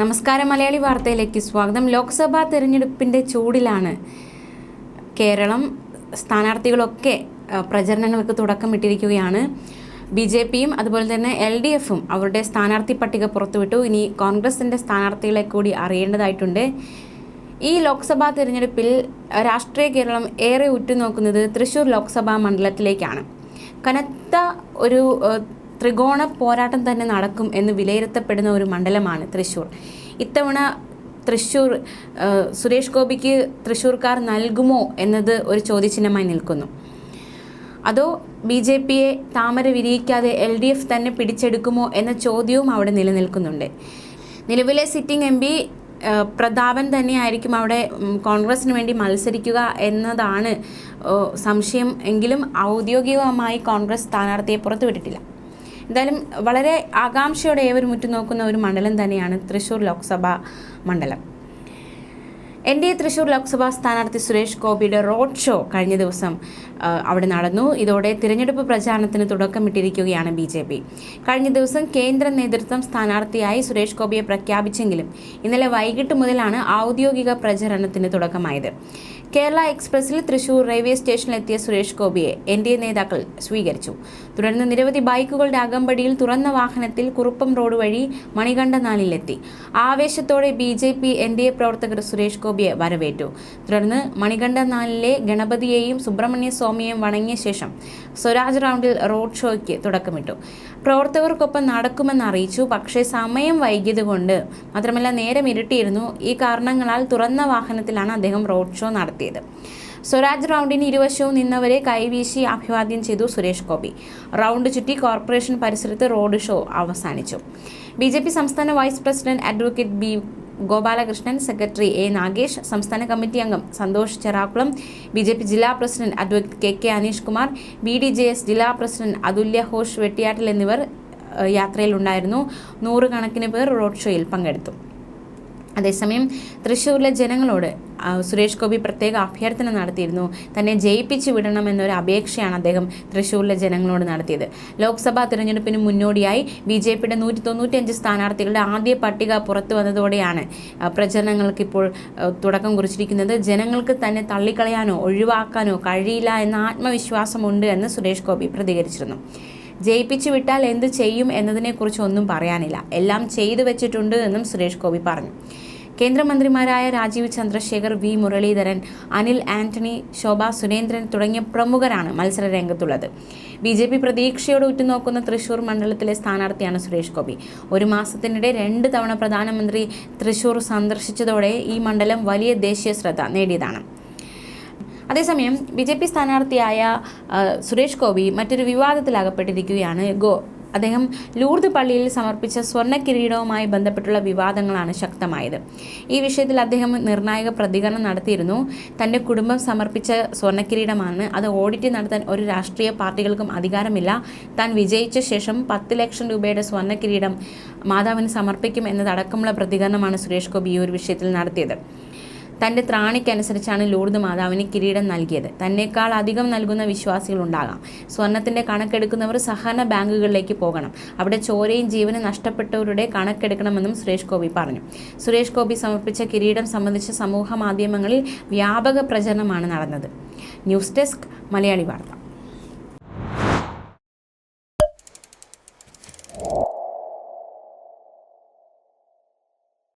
നമസ്കാരം മലയാളി വാർത്തയിലേക്ക് സ്വാഗതം. ലോക്സഭാ തെരഞ്ഞെടുപ്പിന്റെ ചൂടിലാണ് കേരളം. സ്ഥാനാർത്ഥികളൊക്കെ പ്രചരണങ്ങൾക്ക് തുടക്കമിട്ടിരിക്കുകയാണ് ബി ജെ പിയും അതുപോലെ തന്നെ എൽ ഡി എഫും അവരുടെ സ്ഥാനാർത്ഥി പട്ടിക പുറത്തുവിട്ടു. ഇനി കോൺഗ്രസിന്റെ സ്ഥാനാർത്ഥികളെ കൂടി അറിയേണ്ടതായിട്ടുണ്ട്. ഈ ലോക്സഭാ തിരഞ്ഞെടുപ്പിൽ രാഷ്ട്രീയ കേരളം ഏറെ ഉറ്റുനോക്കുന്നത് തൃശ്ശൂർ ലോക്സഭാ മണ്ഡലത്തിലേക്കാണ്. കനത്ത ഒരു ത്രികോണ പോരാട്ടം തന്നെ നടക്കും എന്ന് വിലയിരുത്തപ്പെടുന്ന ഒരു മണ്ഡലമാണ് തൃശ്ശൂർ. ഇത്തവണ തൃശ്ശൂർ സുരേഷ് ഗോപിക്ക് തൃശ്ശൂർക്കാർ നൽകുമോ എന്നത് ഒരു ചോദ്യചിഹ്നമായി നിൽക്കുന്നു. അതോ ബി ജെ പിയെ താമര വിരിയിക്കാതെ എൽ ഡി എഫ് തന്നെ പിടിച്ചെടുക്കുമോ എന്ന ചോദ്യവും അവിടെ നിലനിൽക്കുന്നുണ്ട്. നിലവിലെ സിറ്റിംഗ് എം പി പ്രതാപൻ തന്നെയായിരിക്കും അവിടെ കോൺഗ്രസിന് വേണ്ടി മത്സരിക്കുക എന്നതാണ് സംശയം. എങ്കിലും ഔദ്യോഗികമായി കോൺഗ്രസ് സ്ഥാനാർത്ഥിയെ പുറത്തുവിട്ടിട്ടില്ല. എന്തായാലും വളരെ ആകാംക്ഷയോടെ ഏവരും ഉറ്റുനോക്കുന്ന ഒരു മണ്ഡലം തന്നെയാണ് തൃശ്ശൂർ ലോക്സഭാ മണ്ഡലം. N D A Thrissur Lok Sabha സ്ഥാനാർത്ഥി സുരേഷ് ഗോപിയുടെ റോഡ് ഷോ കഴിഞ്ഞ ദിവസം അവിടെ നടന്നു. ഇതോടെ തിരഞ്ഞെടുപ്പ് പ്രചാരണത്തിന് തുടക്കമിട്ടിരിക്കുകയാണ് ബി ജെ പി. കഴിഞ്ഞ ദിവസം കേന്ദ്ര നേതൃത്വം സ്ഥാനാർത്ഥിയായി സുരേഷ് ഗോപിയെ പ്രഖ്യാപിച്ചെങ്കിലും ഇന്നലെ വൈകിട്ട് മുതലാണ് ഔദ്യോഗിക പ്രചരണത്തിന് തുടക്കമായത്. കേരള എക്സ്പ്രസിൽ തൃശൂർ റെയിൽവേ സ്റ്റേഷനിലെത്തിയ സുരേഷ് ഗോപിയെ എൻ ഡി എ നേതാക്കൾ സ്വീകരിച്ചു. തുടർന്ന് നിരവധി ബൈക്കുകളുടെ അകമ്പടിയിൽ തുറന്ന വാഹനത്തിൽ കുറുപ്പം റോഡ് വഴി മണികണ്ഠനാലിലെത്തി. ആവേശത്തോടെ B J P N D A പ്രവർത്തകർ സുരേഷ് ഗോപിയെ വരവേറ്റു. തുടർന്ന് മണികണ്ഠനാലിലെ ഗണപതിയെയും സുബ്രഹ്മണ്യ സ്വാമിയെയും വണങ്ങിയ ശേഷം സ്വരാജ് റൗണ്ടിൽ റോഡ് ഷോയ്ക്ക് തുടക്കമിട്ടു. പ്രവർത്തകർക്കൊപ്പം നടക്കുമെന്ന് അറിയിച്ചു. പക്ഷേ സമയം വൈകിയതുകൊണ്ട് മാത്രമല്ല നേരം ഇരുട്ടിയിരുന്നു. ഈ കാരണങ്ങളാൽ തുറന്ന വാഹനത്തിലാണ് അദ്ദേഹം റോഡ് ഷോ നടത്തിയത്. സ്വരാജ് റൗണ്ടിന് ഇരുവശവും നിന്നവരെ കൈവീശി അഭിവാദ്യം ചെയ്തു സുരേഷ് ഗോപി. റൗണ്ട് ചുറ്റി കോർപ്പറേഷൻ പരിസരത്ത് റോഡ് ഷോ അവസാനിച്ചു. ബി സംസ്ഥാന vice president advocate B Gopalakrishnan secretary A Nagesh സംസ്ഥാന കമ്മിറ്റി അംഗം Santhosh Cherakkulam B J P ജില്ലാ president advocate K K Aneesh Kumar B D J S ജില്ലാ പ്രസിഡന്റ് അതുല്യ ഘോഷ് വെട്ടിയാട്ടിൽ എന്നിവർ യാത്രയിലുണ്ടായിരുന്നു. നൂറുകണക്കിന് പേർ റോഡ് ഷോയിൽ പങ്കെടുത്തു. അതേസമയം തൃശ്ശൂരിലെ ജനങ്ങളോട് സുരേഷ് ഗോപി പ്രത്യേക അഭ്യർത്ഥന നടത്തിയിരുന്നു. തന്നെ ജയിപ്പിച്ചു വിടണമെന്നൊരു അപേക്ഷയാണ് അദ്ദേഹം തൃശ്ശൂരിലെ ജനങ്ങളോട് നടത്തിയത്. ലോക്സഭാ തിരഞ്ഞെടുപ്പിന് മുന്നോടിയായി ബി ജെ പിയുടെ നൂറ്റി തൊണ്ണൂറ്റിയഞ്ച് സ്ഥാനാർത്ഥികളുടെ ആദ്യ പട്ടിക പുറത്തു വന്നതോടെയാണ് പ്രചരണങ്ങൾക്ക് ഇപ്പോൾ തുടക്കം കുറിച്ചിരിക്കുന്നത്. ജനങ്ങൾക്ക് തന്നെ തള്ളിക്കളയാനോ ഒഴിവാക്കാനോ കഴിയില്ല എന്ന ആത്മവിശ്വാസമുണ്ട് എന്ന് സുരേഷ് ഗോപി പ്രതികരിച്ചിരുന്നു. ജയിപ്പിച്ചു വിട്ടാൽ എന്ത് ചെയ്യും എന്നതിനെക്കുറിച്ച് ഒന്നും പറയാനില്ല. എല്ലാം ചെയ്തു വെച്ചിട്ടുണ്ട് എന്നും സുരേഷ് ഗോപി പറഞ്ഞു. കേന്ദ്രമന്ത്രിമാരായ രാജീവ് ചന്ദ്രശേഖർ വി. മുരളീധരൻ അനിൽ ആന്റണി ശോഭ സുരേന്ദ്രൻ തുടങ്ങിയ പ്രമുഖരാണ് മത്സര രംഗത്തുള്ളത് ബി ജെ പി പ്രതീക്ഷയോടെ ഉറ്റുനോക്കുന്ന തൃശൂർ മണ്ഡലത്തിലെ സ്ഥാനാർത്ഥിയാണ് സുരേഷ് ഗോപി. ഒരു മാസത്തിനിടെ രണ്ട് തവണ പ്രധാനമന്ത്രി തൃശൂർ സന്ദർശിച്ചതോടെ ഈ മണ്ഡലം വലിയ ദേശീയ ശ്രദ്ധ നേടിയതാണ്. അതേസമയം ബി ജെ പി സ്ഥാനാർത്ഥിയായ സുരേഷ് ഗോപി മറ്റൊരു വിവാദത്തിലകപ്പെട്ടിരിക്കുകയാണ്. ഗോ അദ്ദേഹം ലൂർദ് പള്ളിയിൽ സമർപ്പിച്ച സ്വർണ കിരീടവുമായി ബന്ധപ്പെട്ടുള്ള വിവാദങ്ങളാണ് ശക്തമായത്. ഈ വിഷയത്തിൽ അദ്ദേഹം നിർണായക പ്രതികരണം നടത്തിയിരുന്നു. തന്റെ കുടുംബം സമർപ്പിച്ച സ്വർണ കിരീടമാണ്. അത് ഓഡിറ്റ് നടത്താൻ ഒരു രാഷ്ട്രീയ പാർട്ടികൾക്കും അധികാരമില്ല. താൻ വിജയിച്ച ശേഷം പത്ത് ലക്ഷം രൂപയുടെ സ്വർണ കിരീടം മാതാവിന് സമർപ്പിക്കും എന്നതടക്കമുള്ള പ്രതികരണമാണ് സുരേഷ് ഗോപി ഈ ഒരു വിഷയത്തിൽ നടത്തിയത്. തന്റെ ത്രാണിക്കനുസരിച്ചാണ് ലൂർദ് മാതാവിന് കിരീടം നൽകിയത്. തന്നെക്കാൾ അധികം നൽകുന്ന വിശ്വാസികൾ വിശ്വാസികളുണ്ടാകാം. സ്വർണത്തിന്റെ കണക്കെടുക്കുന്നവർ സഹകരണ ബാങ്കുകളിലേക്ക് പോകണം. അവിടെ ചോരയും ജീവനും നഷ്ടപ്പെട്ടവരുടെ കണക്കെടുക്കണമെന്നും സുരേഷ് ഗോപി പറഞ്ഞു. സുരേഷ് ഗോപി സമർപ്പിച്ച കിരീടം സംബന്ധിച്ച് സമൂഹ മാധ്യമങ്ങളിൽ വ്യാപക പ്രചരണമാണ് നടന്നത്. ന്യൂസ് ഡെസ്ക് മലയാളി വാർത്ത.